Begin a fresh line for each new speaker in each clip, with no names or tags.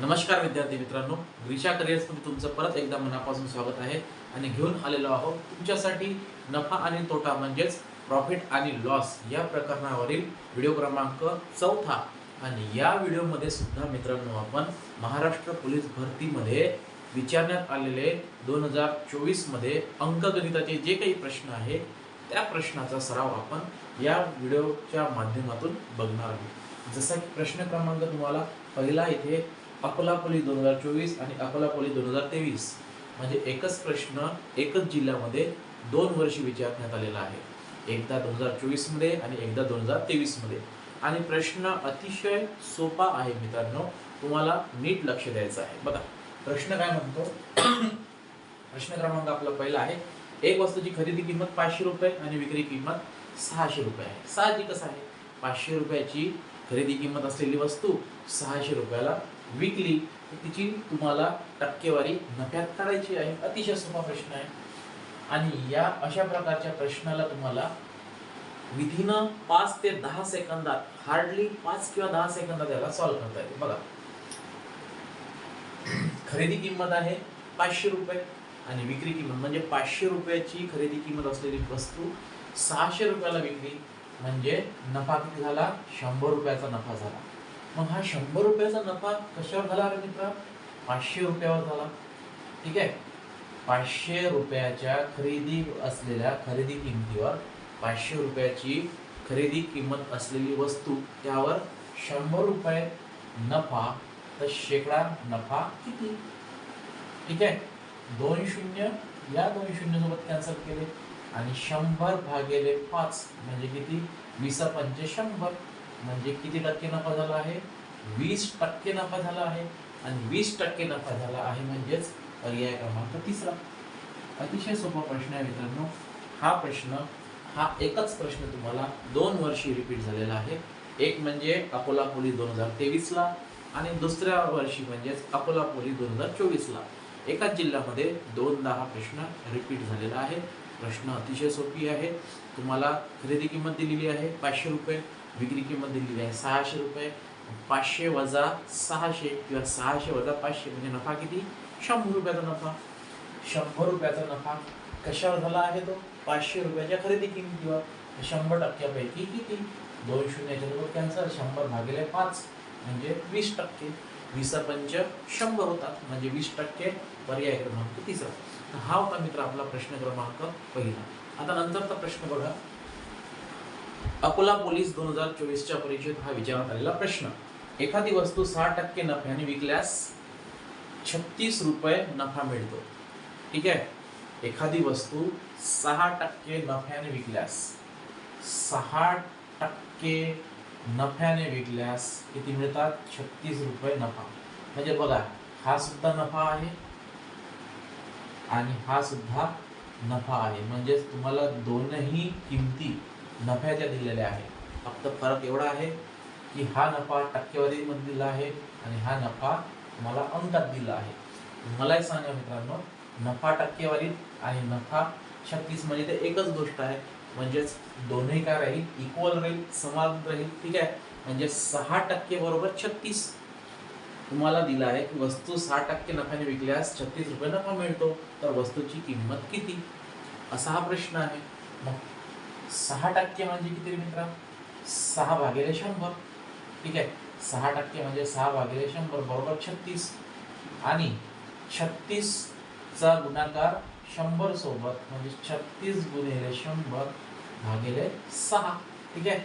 नमस्कार विद्यार्थी मित्रांनो ग्रीशा करिअर्समध्ये तुमचं परत एकदा मनापासून स्वागत आहे. आणि घेऊन आलेलो आहोत तुमच्यासाठी नफा आणि तोटा म्हणजेच प्रॉफिट आणि लॉस या प्रकरणावरील व्हिडिओ क्रमांक चौथा. आणि या व्हिडिओमध्ये सुद्धा मित्रांनो आपण महाराष्ट्र पोलीस भरतीमध्ये विचारण्यात आलेले दोन हजार चोवीसमध्ये अंकगणिताचे जे काही प्रश्न आहे त्या प्रश्नाचा सराव आपण या व्हिडिओच्या माध्यमातून बघणार आहोत. जसा की प्रश्न क्रमांक तुम्हाला पहिला इथे अकोलापोली दोन हजार चोवीस आणि अकोलापोली दोन हजार तेवीस म्हणजे एकच प्रश्न एकच जिल्ह्यामध्ये दोन वर्षी विचारण्यात आलेला आहे. एकदा दोन हजार चोवीसमध्ये आणि एकदा दोन हजार तेवीसमध्ये. आणि प्रश्न अतिशय सोपा आहे मित्रांनो तुम्हाला नीट लक्ष द्यायचं आहे. बघा प्रश्न काय म्हणतो? प्रश्न क्रमांक आपला पहिला आहे. एक वस्तूची खरेदी किंमत पाचशे रुपये आणि विक्री किंमत सहाशे रुपये आहे. साहजिकच आहे? पाचशे रुपयाची खरेदी किंमत असलेली वस्तू सहाशे रुपयाला विकली तर तिची तुम्हाला टक्केवारी नफ्यात काढायची आहे. अतिशय सोपा प्रश्न आहे. आणि या अशा प्रकारच्या प्रश्नाला तुम्हाला विधीनं पाच ते दहा सेकंदात हार्डली पाच किंवा दहा सेकंदात याला सॉल्व्ह करता येते. बघा. खरेदी किंमत आहे पाचशे रुपये आणि विक्री किंमत म्हणजे पाचशे रुपयाची खरेदी किंमत असलेली वस्तू सहाशे रुपयाला विकली म्हणजे नफा किती झाला? शंभर रुपयाचा नफा झाला. मग हा शंभर रुपयाचा नफा कशावर झाला अरे मित्र? पाचशे रुपयावर झाला. ठीक आहे? पाचशे रुपयाच्या खरेदी असलेल्या खरेदी किमतीवर पाचशे रुपयाची खरेदी किंमत असलेली वस्तू त्यावर शंभर रुपये नफा तर शेकडा नफा किती? ठीक आहे? दोन शून्य या दोन शून्य सोबत कॅन्सल केले. आणि शंभर भागिले पाच म्हणजे किती? वीस पंचे शंभर. म्हणजे किती टक्के नफा झाला आहे? वीस टक्के नफा झाला आहे. आणि वीस टक्के नफा झाला आहे म्हणजेच पर्याय क्रमांक तिसरा. अतिशय सोपा प्रश्न आहे मित्रांनो. हा प्रश्न हा एकच प्रश्न तुम्हाला दोन वर्षी रिपीट झालेला आहे. एक म्हणजे अकोला पोलीस दोन हजार तेवीसला आणि दुसऱ्या वर्षी म्हणजेच अकोला पोलीस दोन हजार चोवीसला. एकाच जिल्ह्यामध्ये दोनदा हा प्रश्न रिपीट झालेला आहे. प्रश्न अतिशय सोपी आहे. तुम्हाला खरेदी किंमत दिलेली आहे पाचशे रुपये विक्री किंमत दिलेली आहे सहाशे रुपये. पाचशे वजा सहाशे किंवा सहाशे वजा पाचशे म्हणजे नफा किती? शंभर रुपयाचा नफा. शंभर रुपयाचा नफा कशावर झाला आहे तो? पाचशे रुपयाच्या खरेदी किंमतीवर. शंभर टक्क्यापैकी किती? दोन शून्याच्या बरोबर कॅन्सर शंभर भागिले पाच म्हणजे वीस टक्के. वीस पंच शंभर होतात म्हणजे वीस टक्के पर्याय क्रमांक तिसरा हा होता मित्र आपला प्रश्न क्रमांक पहिला. आता नंतरचा प्रश्न बघा. अकोला पोलीस दोन हजार चोवीसच्या परीक्षेत हा विचारण्यात आलेला प्रश्न. एखादी वस्तू सहा टक्के नफ्याने विकल्यास छत्तीस रुपये नफा मिळतो. ठीक आहे? एखादी वस्तू सहा टक्के नफ्याने विकल्यास सहा टक्के नफ्याने विकल्यास किती मिळतात? छत्तीस रुपये नफा. म्हणजे बघा हा सुद्धा नफा आहे आणि हा सुद्धा नफा आहे. म्हणजेच तुम्हाला दोनही किमती नफ्याच्या दिलेल्या आहेत. फक्त फरक एवढा आहे की हा नफा टक्केवारीमध्ये दिला आहे आणि हा नफा तुम्हाला अंकात दिला आहे. मलाही सांगा मित्रांनो नफा टक्केवारीत आणि नफा छत्तीस म्हणजे ते एकच गोष्ट आहे. म्हणजेच दोन्ही काय राहील इक्वल राहील समान राहील ठीक आहे? म्हणजे सहा टक्के बरोबर छत्तीस. तुम्हाला दिला आहे की वस्तू सहा टक्के नफ्याने विकल्यास छत्तीस रुपये नफा मिळतो तर वस्तूची किंमत किती? असा हा प्रश्न आहे. मग सहा टक्के म्हणजे किती मित्रा? सहा भागिले शंभर. ठीक आहे? सहा टक्के म्हणजे सहा भागिले शंभर बरोबर छत्तीस. आणि छत्तीसचा गुणाकार शंभर सोबत म्हणजे छत्तीस गुणिले शंभर भागिले सहा. ठीक आहे?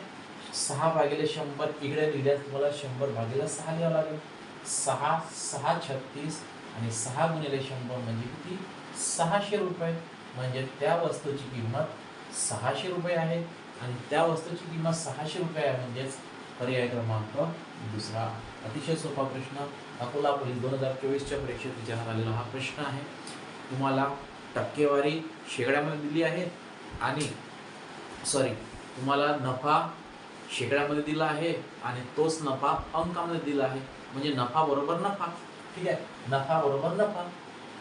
सहा भागिले शंभर इकडे लिहिल्यास तुम्हाला शंभर भागिले सहा लिहावं लागेल. सहा सहा छत्तीस आणि सहा गुणिले शंभर म्हणजे किती? सहाशे रुपये. म्हणजे त्या वस्तूची किंमत सहाशे रुपये आहे आणि त्या वस्तूची किंमत सहाशे रुपये आहे म्हणजेच पर्याय क्रमांक दुसरा. अतिशय सोपा प्रश्न. अकोला पोलीस दोन हजार चोवीसच्या परीक्षेत विचारण्यात आलेला हा प्रश्न आहे. तुम्हाला टक्केवारी शेकड्यामध्ये दिली आहे आणि सॉरी तुम्हाला नफा शेकड्यामध्ये दिला आहे आणि तोच नफा अंकामध्ये दिला आहे. म्हणजे नफा बरोबर नफा. ठीक आहे? नफा बरोबर नफा.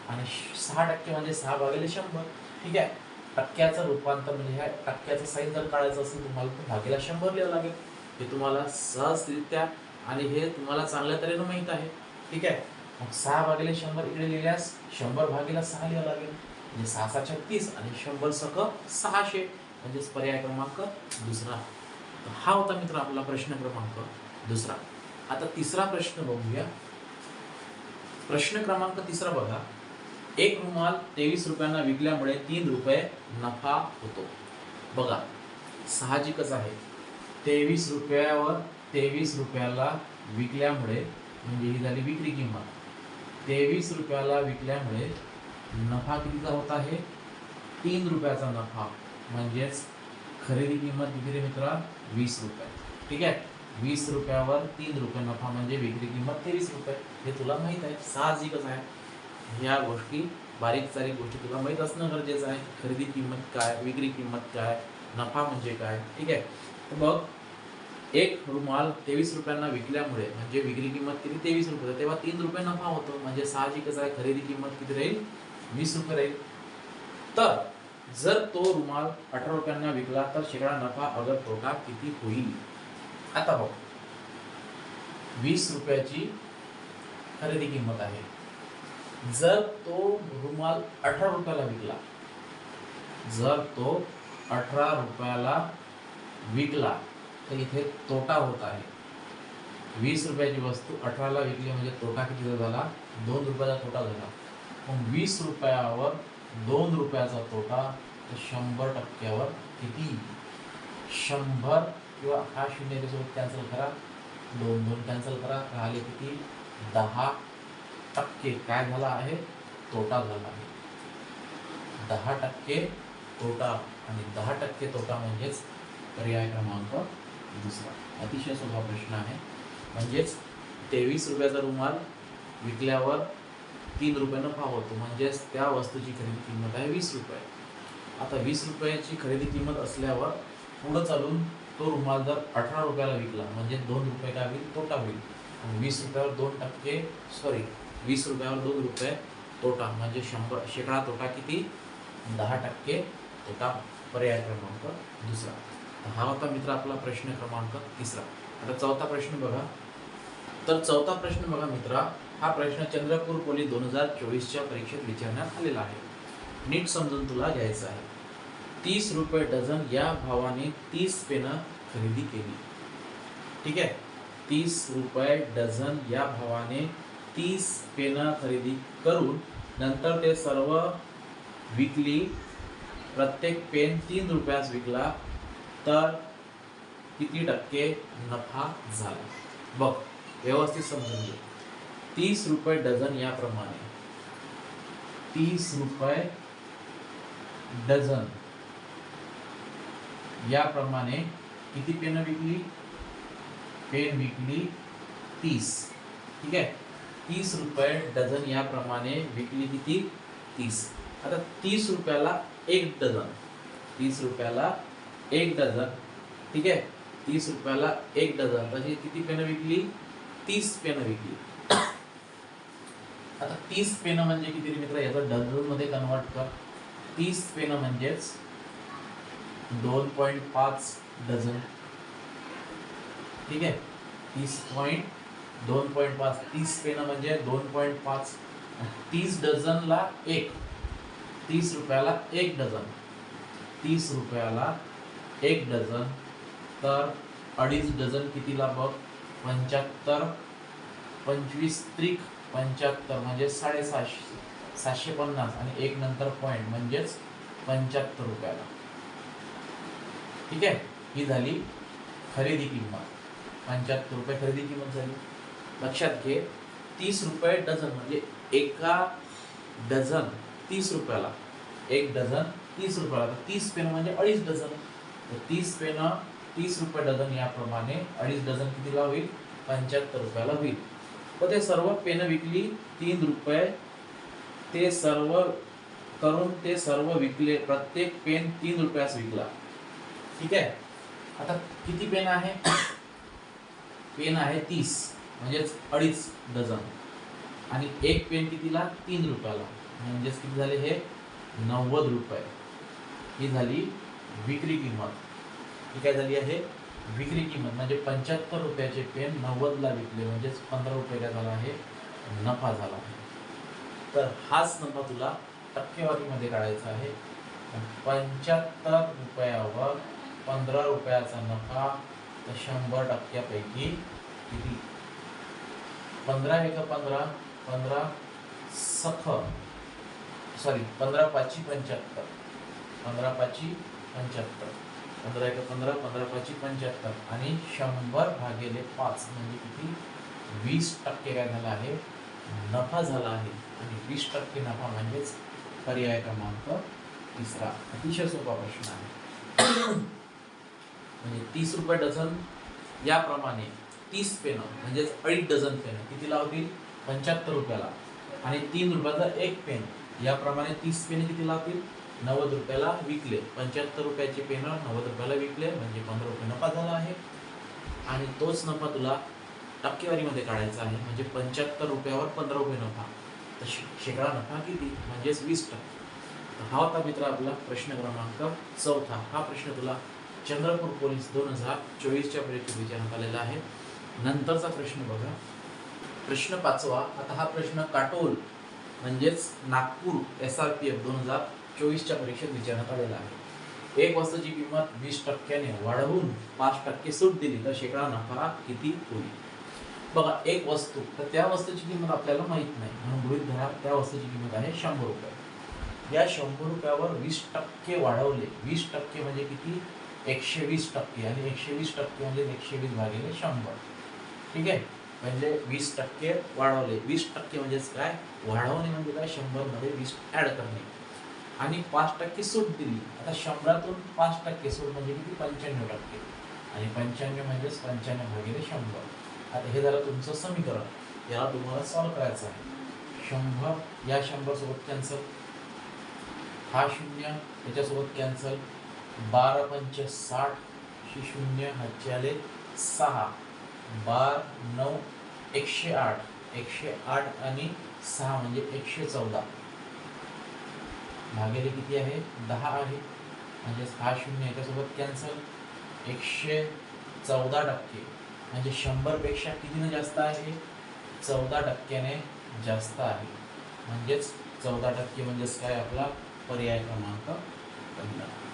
आणि श- सहा टक्के म्हणजे सहा भागिले शंभर. ठीक आहे? टक्क्याचं रूपांतर म्हणजे ह्या टक्क्याचं साईन जर काढायचं असेल तुम्हाला तर भागीला शंभर लिहावं लागेल. हे तुम्हाला सहजरित्या आणि हे तुम्हाला चांगल्या तऱ्हेनं माहीत आहे. ठीक आहे? मग सहा भागिले शंभर इकडे लिहिल्यास शंभर भागीला सहा लिहावं लागेल. म्हणजे सहा सहा छत्तीस आणि शंभर सक सहाशे. म्हणजेच पर्याय क्रमांक दुसरा. तर हा होता मित्र आपला प्रश्न क्रमांक दुसरा. आता तिसरा प्रश्न बघूया. प्रश्न क्रमांक तिसरा बघा. एक रुमाल तेवीस रुपयांना विकल्यामुळे तीन रुपये नफा होतो. बघा साहजिकच आहे. तेवीस रुपयावर तेवीस रुपयाला विकल्यामुळे म्हणजे ही झाली विक्री किंमत. तेवीस रुपयाला विकल्यामुळे नफा कितीचा होत आहे? तीन रुपयाचा नफा म्हणजेच खरेदी किंमत किती रे मित्रा? वीस रुपये. ठीक आहे? वीस रुपयावर तीन रुपये नफा म्हणजे विक्री किंमत तेवीस रुपये. हे तुला माहीत आहे साहजिकच आहे. ह्या गोष्टी बारीक सारीक गोष्टी तुला माहीत असणं गरजेचं आहे. खरेदी किंमत काय विक्री किंमत काय नफा म्हणजे काय ठीक आहे? तर मग एक रुमाल तेवीस रुपयांना विकल्यामुळे म्हणजे विक्री किंमत किती? तेवीस रुपये. तेव्हा तीन रुपये नफा होतो म्हणजे साहजिकच आहे. खरेदी किंमत किती राहील? वीस रुपये राहील. तर जर तो रुमाल अठरा रुपयांना विकला तर शेकडा नफा अगर तोटा किती होईल? आता बघ. वीस रुपयाची खरेदी किंमत आहे. जर तो रुमाल अठरा रुपयाला विकला जर तो अठरा रुपयाला विकला तर इथे तोटा होत आहे. वीस रुपयाची वस्तू अठराला विकली म्हणजे तोटा कितीचा झाला? दोन रुपयाचा तोटा झाला. मग वीस रुपयावर दोन रुपयाचा तोटा तर शंभर टक्क्यावर किती? शंभर किंवा हा शून्य याच्यासोबत कॅन्सल करा. दोन दोन कॅन्सल करा. राहिले किती? दहा टक्के. काय झाला आहे? तोटा झाला आहे. दहा टक्के तोटा आणि दहा टक्के तोटा म्हणजेच पर्याय क्रमांक दुसरा. अतिशय सोपा प्रश्न आहे. म्हणजेच तेवीस रुपयाचा रुमाल विकल्यावर तीन रुपये नफा होतो. म्हणजेच त्या वस्तूची खरेदी किंमत आहे वीस रुपये. आता वीस रुपयाची खरेदी किंमत असल्यावर पुढं चालून तो रुमाल जर अठरा रुपयाला विकला म्हणजे दोन रुपये काय होईल? तोटा होईल. आणि वीस रुपयावर दोन टक्के सॉरी वीस रुपयावर दोन रुपये तोटा म्हणजे शंभर शेकडा तोटा किती? दहा टक्के तोटा पर्याय क्रमांक दुसरा. तर हा होता मित्र आपला प्रश्न क्रमांक तिसरा. आता चौथा प्रश्न बघा. तर चौथा प्रश्न बघा मित्रा हा प्रश्न चंद्रपूर पोलीस दोन हजार चोवीसच्या परीक्षेत विचारण्यात आलेला आहे. नीट समजून तुला घ्यायचं आहे. तीस रुपये डझन या भावाने तीस पेनं खरेदी केली. ठीक आहे? तीस रुपये डझन या भावाने तीस पेनं खरेदी करून नंतर ते सर्व विकली. प्रत्येक पेन तीन रुपयास विकला. तर किती टक्के नफा झाला? बघ व्यवस्थित समजून घे. तीस रुपये डझन याप्रमाणे. तीस रुपये डझन. याप्रमाणे किती पेनं विकली? पेन विकली तीस. ठीक आहे? तीस रुपये डझन याप्रमाणे विकली किती? तीस. आता तीस रुपयाला एक डझन. तीस रुपयाला एक डझन. ठीक आहे? तीस रुपयाला एक डझन. तशी किती पेनं विकली? तीस पेनं विकली. आता तीस पेनं म्हणजे किती मित्र? याचा डझनमध्ये कन्वर्ट कर. तीस पेनं म्हणजेच दोन पॉईंट पाच डझन. ठीक आहे? तीस पॉईंट दोन पॉईंट पाच. तीस पेनं म्हणजे दोन पॉईंट पाच. तीस डझनला एक. तीस रुपयाला एक डझन. तीस रुपयाला एक डझन. तर अडीच डझन कितीला बघ? पंच्याहत्तर. पंचवीस त्रिक पंच्याहत्तर म्हणजे साडेसहाशे सातशे पन्नास. आणि एक नंतर पॉईंट म्हणजेच पंच्याहत्तर रुपयाला. ठीक आहे? ही झाली खरेदी किंमत. पंच्याहत्तर रुपये खरेदी किंमत झाली. लक्षात घे तीस रुपये डझन म्हणजे एका डझन तीस रुपयाला. एक डझन तीस रुपयाला. तर तीस पेन म्हणजे अडीच डझन. तर तीस पेन तीस रुपये डझन याप्रमाणे अडीच डझन कितीला होईल? पंच्याहत्तर रुपयाला होईल. व ते सर्व पेन विकली तीन रुपये. ते सर्व करून ते सर्व विकले. प्रत्येक पेन तीन रुपयास विकला. ठीक आहे? आता किती पेन आहे? पेन आहे तीस म्हणजेच अडीच डझन. आणि एक पेन कितीला? तीन रुपयाला. म्हणजेच किती झाले हे? नव्वद रुपये. ही झाली विक्री किंमत. ही काय झाली आहे? विक्री किंमत. म्हणजे पंच्याहत्तर रुपयाचे पेन नव्वदला विकले. म्हणजेच पंधरा रुपये काय झाला आहे? नफा झाला आहे. तर हाच नफा तुला टक्केवारीमध्ये काढायचा आहे. पंच्याहत्तर रुपयावर पंधरा रुपयाचा नफा तर शंभर टक्क्यापैकी किती? पंधरा एक पंधरा? पंधरा सख सॉरी पंधरा पाचशे पंच्याहत्तर. पंधरा पाचशे पंच्याहत्तर. पंधरा एक पंधरा पंधरा पाचशे पंच्याहत्तर. आणि शंभर भागेले पाच म्हणजे किती? वीस टक्के काय झाला आहे? नफा झाला आहे. आणि वीस टक्के नफा म्हणजेच पर्याय क्रमांक तिसरा. अतिशय सोपा प्रश्न आहे. म्हणजे तीस रुपये डझन याप्रमाणे तीस पेनं म्हणजेच अडीच डझन पेनं किती लावतील पंच्याहत्तर रुपयाला. आणि तीन रुपयाचा एक पेन याप्रमाणे तीस पेन किती लावतील नव्वद रुपयाला विकले. पंच्याहत्तर रुपयाची पेनं नव्वद रुपयाला विकले म्हणजे पंधरा रुपये नफा झाला आहे. आणि तोच नफा तुला टक्केवारीमध्ये काढायचा आहे म्हणजे पंच्याहत्तर रुपयावर पंधरा रुपये नफा. तर शे- शेकडा नफा किती? म्हणजेच वीस टक्के. हा होता मित्र आपला प्रश्न क्रमांक चौथा. हा प्रश्न तुला चंद्रपूर पोलीस दोन हजार चोवीसच्या परीक्षेत विचारण्यात आलेला आहे. नंतरचा प्रश्न बघा. प्रश्न पाचवा आता हा प्रश्न काटोल म्हणजेच Nagpur S R P F दोन हजार चोवीसच्या परीक्षेत विचारण्यात आलेला आहे. एक वस्तूची किंमत वीस टक्क्याने वाढवून पाच टक्के सूट दिली तर शेकडा नफा किती होईल? बघा एक वस्तू तर त्या वस्तूची किंमत आपल्याला माहीत नाही. म्हणून गृहित धरा त्या वस्तूची किंमत आहे शंभर रुपये. या शंभर रुपयावर वीस टक्के वाढवले. वीस टक्के म्हणजे किती? एकशे वीस टक्के आणि एकशे वीस टक्के म्हणजे एकशे वीस भागिले शंभर. ठीक आहे? म्हणजे वीस टक्के वाढवले. वीस टक्के म्हणजेच काय? वाढवणे म्हणजे काय? शंभरमध्ये वीस ॲड करणे. आणि पाच टक्के सूट दिली. आता शंभरातून पाच टक्के सूट म्हणजे किती? पंच्याण्णव टक्के. आणि पंच्याण्णव म्हणजेच पंच्याण्णव भागिले शंभर. आता हे झालं तुमचं समीकरण. याला तुम्हाला सॉल्व करायचं आहे. शंभर या शंभरसोबत कॅन्सल. हा शून्य याच्यासोबत कॅन्सल. बारा पंच साठ शे शून्य हातचे आले सहा. बार नऊ एकशे आठ एकशे आठ आणि सहा म्हणजे एकशे चौदा. भागेले किती आहे? दहा आहे. म्हणजे हा शून्य याच्यासोबत कॅन्सल. एकशे चौदा टक्के. म्हणजे शंभरपेक्षा कितीनं जास्त आहे? चौदा टक्क्याने जास्त आहे. म्हणजेच चौदा टक्के म्हणजेच काय आपला पर्याय क्रमांक पंधरा.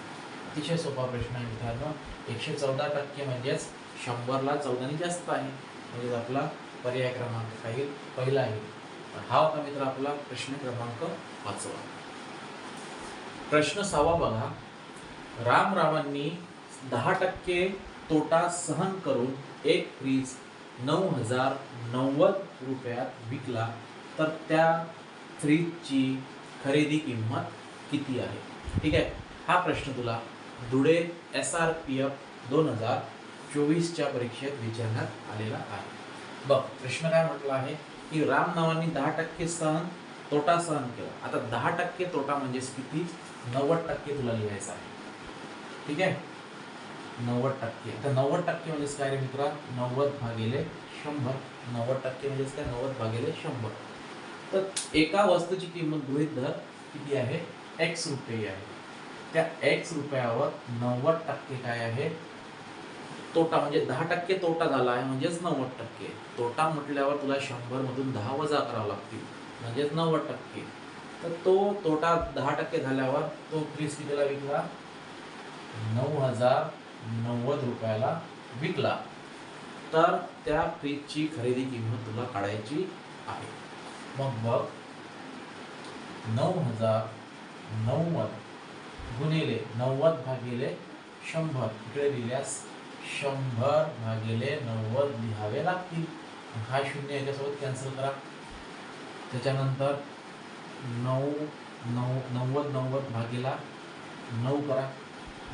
अतिशय सोपा प्रश्न आहे मित्रांनो. एकशे चौदा टक्के म्हणजेच शंभरला चौदाने जास्त आहे. म्हणजेच आपला पर्याय क्रमांक काही पहिला आहे. हा होता मित्र आपला प्रश्न क्रमांक पाचवा. प्रश्न सहावा बघा. राम रामांनी दहा टक्के तोटा सहन करून एक फ्रीज नऊ हजार नव्वद रुपयात विकला तर त्या फ्रीजची खरेदी किंमत किती आहे? ठीक आहे. हा प्रश्न तुला Dhule S R P F दोन हजार चोवीसच्या परीक्षेत विचारण्यात आलेला आहे. बघ प्रश्न काय म्हटला आहे? की रामनवांनी दहा टक्के सहन तोटा सहन केला. आता दहा टक्के तोटा म्हणजेच किती? नव्वद टक्के तुला लिहायचं आहे. ठीक आहे? नव्वद टक्के. आता नव्वद टक्के म्हणजेच काय रे मित्रा? नव्वद भागिले शंभर. नव्वद टक्के म्हणजेच काय? नव्वद भागिले शंभर. तर एका वस्तूची किंमत गृहित धर किती आहे? एक्स रुपये आहे. त्या एक्स रुपयावर नव्वद टक्के काय आहे? तोटा म्हणजे दहा टक्के तोटा झाला आहे म्हणजेच नव्वद टक्के. तोटा म्हटल्यावर तुला शंभर मधून दहा वजा करावं लागतील म्हणजेच नव्वद टक्के. तर तो तोटा दहा टक्के झाल्यावर तो फ्रीज कितीला विकला. नऊ हजार नव्वद रुपयाला विकला. तर त्या फ्रीजची खरेदी किंमत तुला काढायची आहे. मग बघ. नऊ हजार नव्वद गुणिले नव्वद भागिले शंभर. इकडे लिहिल्यास शंभर भागिले नव्वद लिहावे लागतील. हा शून्य याच्यासोबत कॅन्सल करा. त्याच्यानंतर नऊ नऊ नव्वद नव्वद भागीला नऊ करा.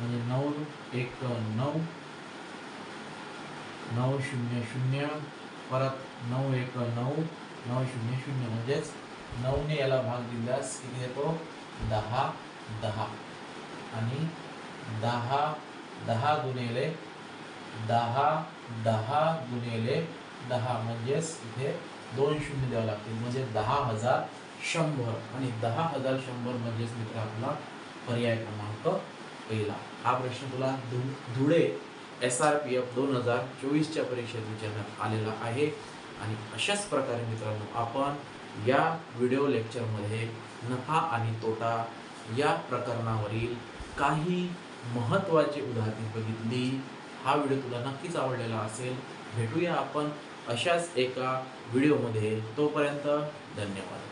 म्हणजे नऊ एक नऊ. नऊ शून्य शून्य. परत नऊ एक नऊ. नऊ शून्य शून्य. म्हणजेच नऊने याला भाग दिल्यास किती येतो? दहा दहा. आणि दहा दहा गुणिले दहा दहा गुणिले दहा. म्हणजेच इथे दोन शून्य द्यावं लागतील. म्हणजे दहा हजार शंभर. आणि दहा हजार शंभर म्हणजेच मित्र आपला पर्याय क्रमांक पहिला. हा प्रश्न तुला धु Dhule S R P F दोन हजार चोवीसच्या परीक्षेत विचारण्यात आलेला आहे. आणि अशाच प्रकारे मित्रांनो आपण या व्हिडिओ लेक्चरमध्ये नफा आणि तोटा या प्रकरणावरील काही महत्त्वाची उदाहरणे बघितली. हा व्हिडिओ तुला नक्कीच आवडलेला असेल. भेटूया आपण अशाच एका व्हिडिओमध्ये. तोपर्यंत धन्यवाद.